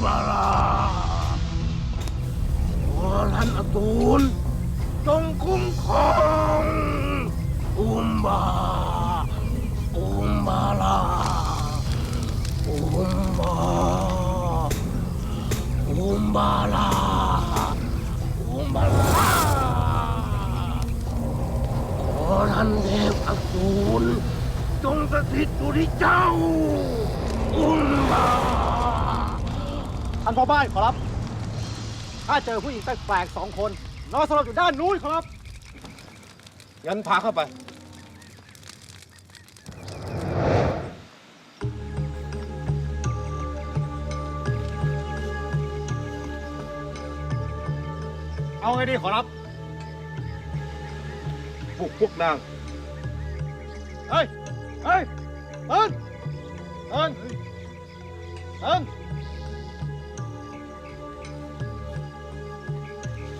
봐라. 원하나 돈 똥콩콩. 엄마 엄마라. 엄마 엄마라. 엄마라. 원한 내가 돈 똥다 뒤돌이 짜오. 엄마. พ่อบ้านขอรับถ้าเจอผู้หญิงแปลกๆสองคน นอนสลบอยู่ด้านนู้นขอรับ งั้นพาเข้าไปเอาไงดีขอรับพวกพวกนาง เฮ้ย เฮ้ยเอินเอินเอิน